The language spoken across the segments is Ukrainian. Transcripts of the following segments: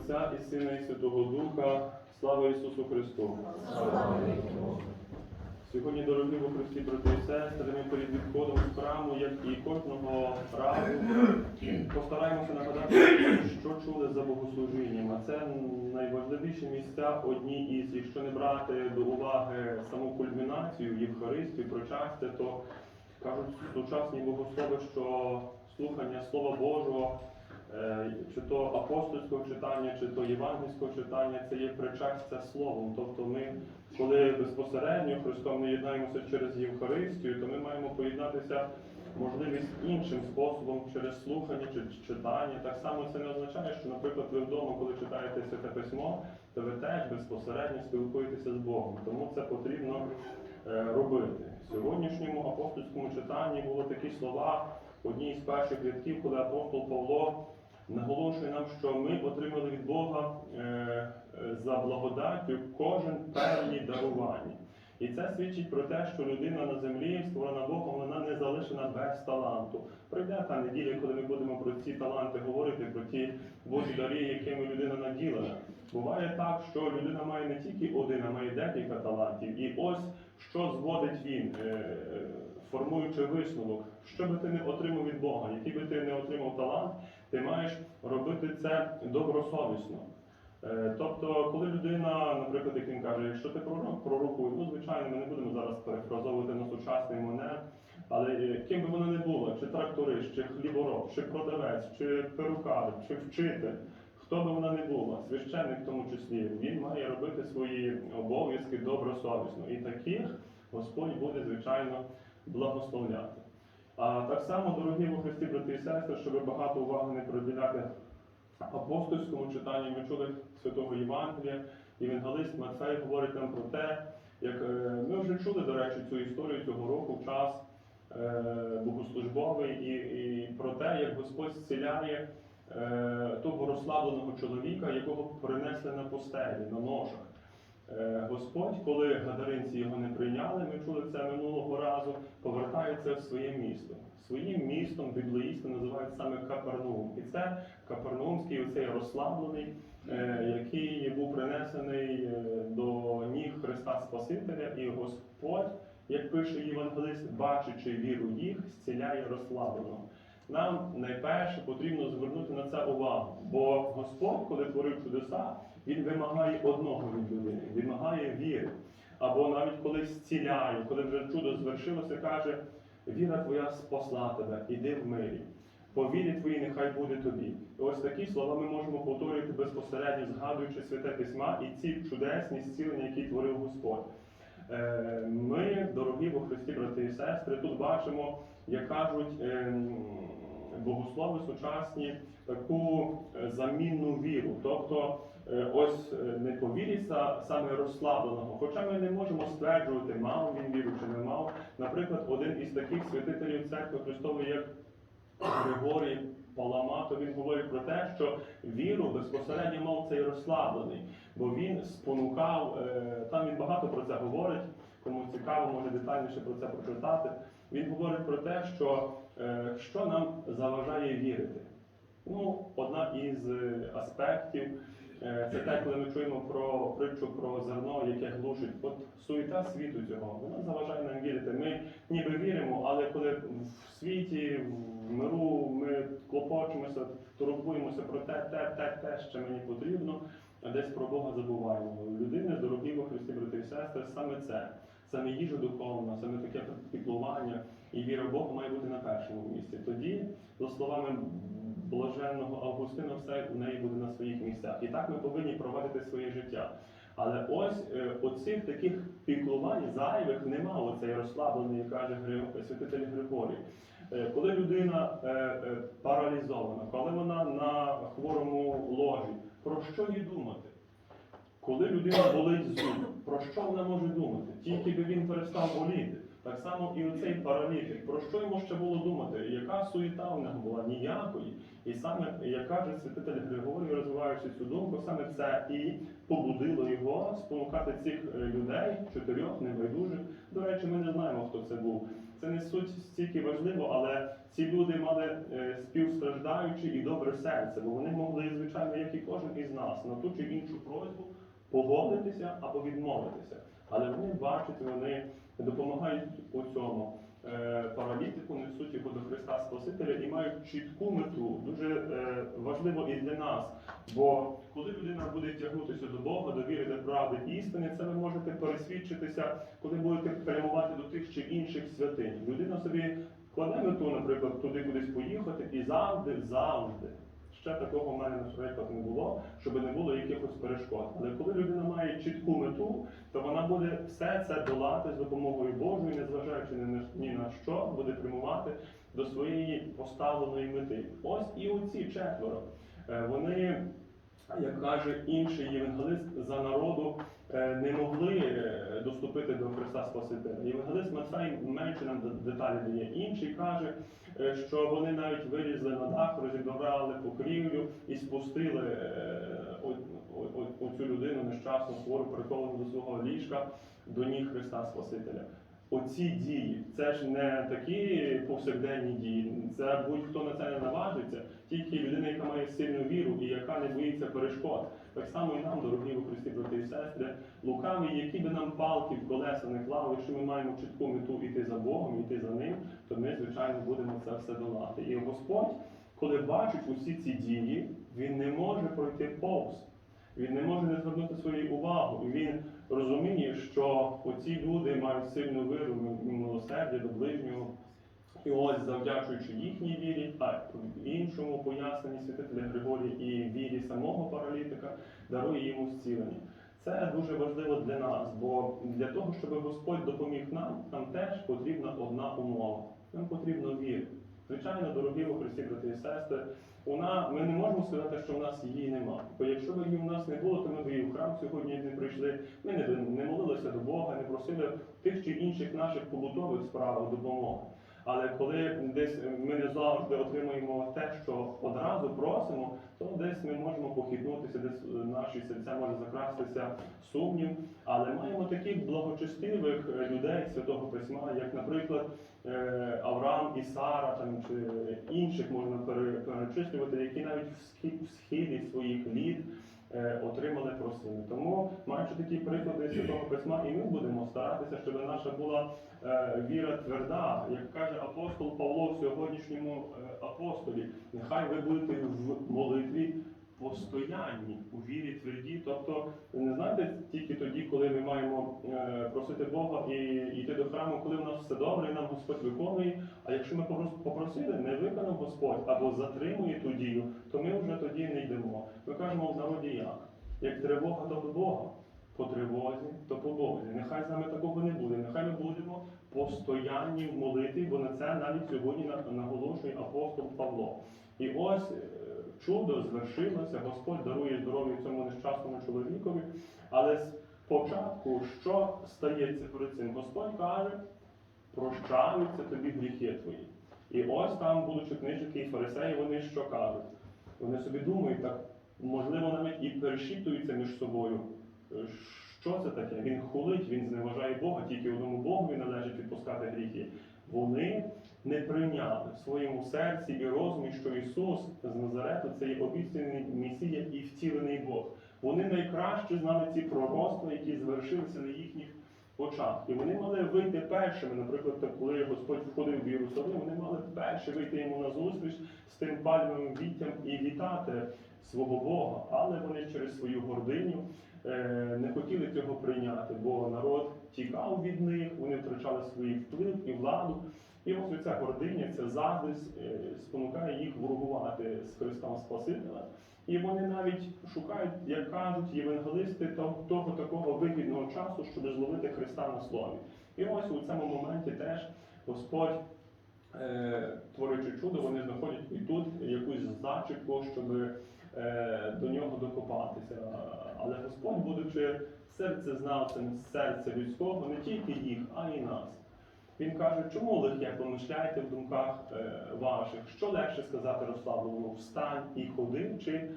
Отця і Сина і Святого Духа. Слава Ісусу Христу! Сьогодні, дорогі во Христі, брати і сестри, ми перед відходом з храму, як і кожного разу, постараємося нагадати, що чули за богослужінням. А це найважливіші місця одні із, якщо не брати до уваги саму кульмінацію, Євхаристію, причастя, то кажуть сучасні богослови, що слухання Слова Божого. Е, Чи то апостольського читання, чи то євангельського читання, це є причастя словом. Тобто ми, коли безпосередньо Христом не єднаємося через Євхаристію, то ми маємо поєднатися можливість іншим способом через слухання чи читання. Так само це не означає, що, наприклад, ви вдома, коли читаєте святе письмо, то ви теж безпосередньо спілкуєтеся з Богом. Тому це потрібно е, робити. В сьогоднішньому апостольському читанні було такі слова. Одні із перших рядків, коли апостол Павло наголошує нам, що ми отримали від Бога е, е, за благодаттю кожен певні дарування. І це свідчить про те, що людина на землі, створена Богом, вона не залишена без таланту. Прийде та неділя, коли ми будемо про ці таланти говорити, про ті Божі дари, якими людина наділена. Буває так, що людина має не тільки один, а має декілька талантів. І ось що зводить він, е, формуючи висновок, що би ти не отримав від Бога, який би ти не отримав талант, ти маєш робити це добросовісно. Е, Тобто, коли людина, наприклад, як він каже, якщо ти пророк, пророкує, ну звичайно, ми не будемо зараз перефразовувати на сучасний монет, але е, ким би вона не була, чи тракторист, чи хлібороб, чи продавець, чи перукар, чи вчитель, хто би вона не була, священник в тому числі, він має робити свої обов'язки добросовісно. І таких Господь буде, звичайно, благословляти. А так само, дорогі во Христі, брати і сестри, щоб багато уваги не приділяти апостольському читанні, ми чули святого Євангелія, Євангелист Матфей говорить нам про те, як е, ми вже чули, до речі, цю історію цього року час е, богослужбовий, і, і про те, як Господь зціляє е, того розслабленого чоловіка, якого принесли на постелі, на ножах. Е, Господь, коли гадаринці його не прийняли, ми чули це минулого разу, повертається в своє місто. Своїм містом біблеїсти називають саме Капернаум. І це Капернаумський оцей розслаблений, е, який був принесений е, до ніг Христа Спасителя, і Господь, як пише євангелист, бачачи віру їх, зціляє розслабленого. Нам найперше потрібно звернути на це увагу, бо Господь, коли творив чудеса, він вимагає одного від людини, вимагає віри. Або навіть коли зціляє, коли вже чудо звершилося, каже, віра твоя спасла тебе, іди в мирі. По вірі твоїй нехай буде тобі. І ось такі слова ми можемо повторювати безпосередньо, згадуючи святе письма і ці чудесні зцілення, які творив Господь. Е, Ми, дорогі во Христі, брати і сестри, тут бачимо, як кажуть ем, богослови сучасні, таку е, замінну віру. Тобто, е, ось е, не по вірі саме розслабленого, хоча ми не можемо стверджувати, мав він віру чи не мав. Наприклад, один із таких святителів церкви Христової, як Григорій Паламато, він говорить про те, що віру безпосередньо мав цей розслаблений, бо він спонукав, е, там він багато про це говорить, кому цікаво, може детальніше про це прочитати. Він говорить про те, що е, що нам заважає вірити. Ну, одна із е, аспектів це те, коли ми чуємо про притчу про зерно, яке глушить. От суєта світу цього, вона заважає нам вірити. Ми ніби віримо, але коли в світі, в миру ми клопочемося, турбуємося про те, те, те, те, що мені потрібно, а десь про Бога забуваємо. У людини, дорогі Христі, брати і сестри, саме це, саме їжа духовна, саме таке піклування і віра в Бога має бути на першому місці. Тоді, за словами блаженного Августина, все у неї буде на своїх місцях. І так ми повинні проводити своє життя. Але ось е, оцих таких піклувань зайвих нема, оцей розслаблений, каже святитель Григорій. Е, Коли людина е, е, паралізована, коли вона на хворому ложі, про що їй думати? Коли людина болить зуб, про що вона може думати? Тільки би він перестав боліти. Так само і оцей паралітик. Про що йому ще було думати? Яка суєта в нього була? Ніякої. І саме, як каже святитель Григорій, розвиваючи цю думку, саме це і побудило його спонукати цих е, людей, чотирьох небайдужих. До речі, ми не знаємо, хто це був. Це не суть стільки важливо, але ці люди мали е, співстраждаюче і добре серце, бо вони могли, звичайно, як і кожен із нас, на ту чи іншу просьбу погодитися або відмовитися. Але вони бачать, вони допомагають у цьому. Е, Паралітику несуть його до Христа Спасителя і мають чітку мету. Дуже е, важливо і для нас. Бо коли людина буде тягнутися до Бога, до віри, до правди істини, це ви можете пересвідчитися, коли будете прямувати до тих чи інших святинь. Людина собі кладе мету, наприклад, туди кудись поїхати, і завжди, завжди. Ще такого в мене, наприклад, не було, щоб не було якихось перешкод. Але коли людина має чітку мету, то вона буде все це долати з допомогою Божої, незважаючи ні на, що, буде прямувати до своєї поставленої мети. Ось і оці четверо. Е, Вони, як каже інший євангелист, за народу не могли е, доступити до Христа Спасителя. Євангелист Матфей менше нам деталі дає. Інший каже, е, що вони навіть вилізли на дах, розібрали покрівлю і спустили е, оцю людину нещасну, хвору, приковану до свого ліжка, до ніг Христа Спасителя. Оці дії, це ж не такі повсякденні дії. Це будь-хто на це не наважиться, тільки людина, яка має сильну віру і яка не боїться перешкод. Так само і нам, дорогі Христі, брати і сестри, лукаві, які би нам палки в колеса не клали, якщо ми маємо чітку мету йти за Богом, йти за ним, то ми, звичайно, будемо це все долати. І Господь, коли бачить усі ці дії, він не може пройти повз. Він не може не звернути свою увагу. Він розуміє, що оці люди мають сильну віру і милосердя до ближнього. І ось, завдячуючи їхній вірі, а в іншому поясненні святителя Григорія і вірі самого паралітика, дарує йому зцілення. Це дуже важливо для нас, бо для того, щоб Господь допоміг нам, нам теж потрібна одна умова. Нам потрібно віри. Звичайно, дорогі у Христі, брати і сестри, вона, ми не можемо сказати, що в нас її нема. Бо якщо б її в нас не було, то ми б її в храм сьогодні не прийшли. Ми не, не молилися до Бога, не просили тих чи інших наших побутових справах допомоги. Але коли десь ми не завжди отримуємо те, що одразу просимо, то десь ми можемо похитнутися, десь наші серця може закрастися сумнів. Але маємо таких благочестивих е, людей Святого Письма, як, наприклад, е, Авраам і Сара, там чи інших можна пере- перечислювати, які навіть в схилі своїх літ е, отримали просини. Тому, маючи такі приклади Святого Письма, і ми будемо старатися, щоб наша була е, віра тверда, як каже апостол Павло в сьогоднішньому е, апостолі, нехай ви будете в молитві постоянні у вірі тверді. Тобто, не знаєте, тільки тоді, коли ми маємо е, просити Бога і йти до храму, коли у нас все добре, і нам Господь виконує. А якщо ми попросили, не виконав Господь або затримує ту дію, то ми вже тоді не йдемо. Ми кажемо в народі як? Як тривога, то до Бога. По тривозі, то по Бозі. Нехай з нами такого не буде. Нехай ми будемо постоянні в молитві, бо на це навіть сьогодні наголошує апостол Павло. І ось е, чудо звершилося, Господь дарує здоров'я цьому нещасному чоловікові. Але спочатку, що стається перед цим? Господь каже, прощаються тобі гріхи твої. І ось там, будучи книжники і фарисеї, вони що кажуть? Вони собі думають, так можливо, навіть і перешіптуються між собою. Е, Що це таке? Він хулить, він зневажає Бога, тільки одному Богові належить відпускати гріхи. Вони не прийняли в своєму серці і розумі, що Ісус з Назарету це є обіцяний Месія і втілений Бог. Вони найкраще знали ці пророцтва, які звершилися на їхніх очах. І вони мали вийти першими. Наприклад, коли Господь входив в Єрусалим, вони мали перші вийти йому на зустріч з тим пальмовим віттям і вітати свого Бога. Але вони через свою гординю е, не хотіли цього прийняти, бо народ тікав від них, вони втрачали свій вплив і владу. І ось ця гординя, ця заздрість е, спонукає їх ворогувати з Христом Спасителя. І вони навіть шукають, як кажуть євангелисти, того такого вигідного часу, щоб зловити Христа на слові. І ось у цьому моменті теж Господь, е, творячи чудо, вони знаходять і тут якусь зачіпку, щоб е, до нього докопатися. Але Господь, будучи серцезнавцем серця людського, не тільки їх, а й нас. Він каже, чому лихе помишляєте в думках е, ваших? Що легше сказати розслабленому? Встань і ходи, чи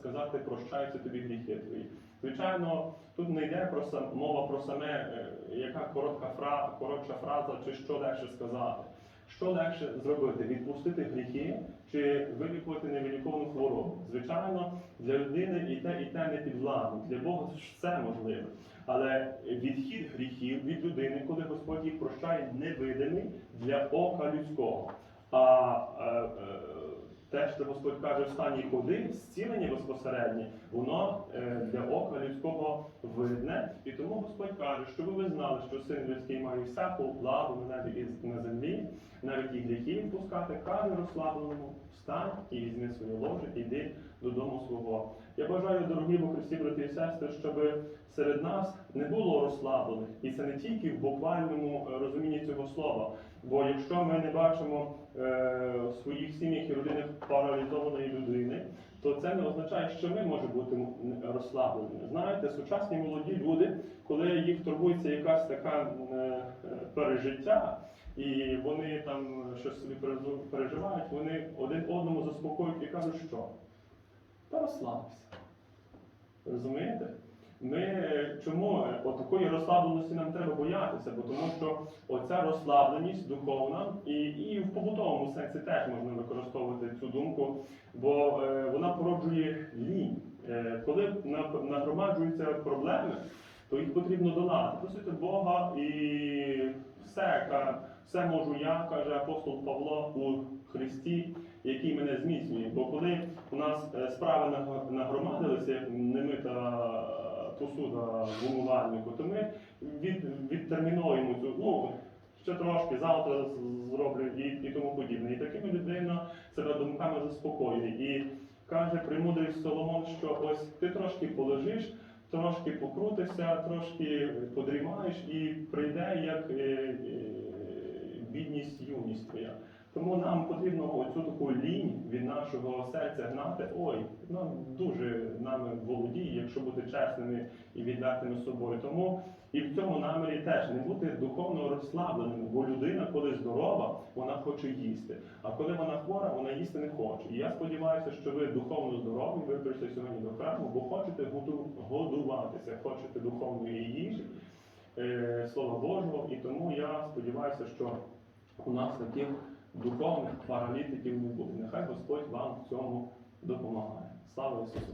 сказати прощаються тобі гріхи твої? Звичайно, тут не йде про мова про саме, е, яка коротка фра, коротша фраза, чи що легше сказати. Що легше зробити? Відпустити гріхи чи вилікувати невиліковану хворобу? Звичайно, для людини і те, і те не підвладно. Для Бога все можливе. Але відхід гріхів від людини, коли Господь їх прощає, невидимий для ока людського. А е, е, те, що Господь каже, встані ходи, зцілення безпосереднє, воно е, для ока людського видне. І тому Господь каже, щоб ви знали, що син людський має всяку владу на небі і на землі, навіть і гріхи пускати, каже розслабленому, встань і візьми своє ложе, іди. Додому свого. Я бажаю, дорогі во Христі, брати і сестри, щоб серед нас не було розслаблених, і це не тільки в буквальному е, розумінні цього слова. Бо якщо ми не бачимо е, в своїх сім'ях і родинах паралізованої людини, то це не означає, що ми можемо бути розслабленими. Знаєте, сучасні молоді люди, коли їх турбується якась така е, пережиття, і вони там щось собі переживають, вони один одному заспокоюють і кажуть, що? Та розслабся. Розумієте? Ми чому е, от такої розслабленості нам треба боятися? Бо тому що оця розслабленість духовна і, і в побутовому сенсі теж можна використовувати цю думку, бо е, вона породжує лінь. Е, коли нагромаджуються проблеми, то їх потрібно долати. Просити Бога і все, все можу я, каже апостол Павло у Христі, який мене зміцнює. Бо коли у нас е, справи нагромадилися, як немита посуда в умивальнику, то ми від, відтермінуємо цю, ну, ще трошки, завтра зроблю і, і тому подібне. І такими людина себе думками заспокоює. І каже премудрий Соломон, що ось ти трошки полежиш, трошки покрутишся, трошки подрімаєш і прийде як е, е, бідність, юність твоя. Тому нам потрібно оцю таку лінь від нашого серця гнати. Ой, ну дуже нами володіє, якщо бути чесними і відвертими з собою. Тому і в цьому намірі теж не бути духовно розслабленими, бо людина, коли здорова, вона хоче їсти. А коли вона хвора, вона їсти не хоче. І я сподіваюся, що ви духовно здорові, ви прийшли сьогодні до храму, бо хочете годуватися, хочете духовної їжі, е, Слова Божого. І тому я сподіваюся, що у нас таких духовних паралітиків не Бог. Нехай Господь вам в цьому допомагає. Слава Ісусу!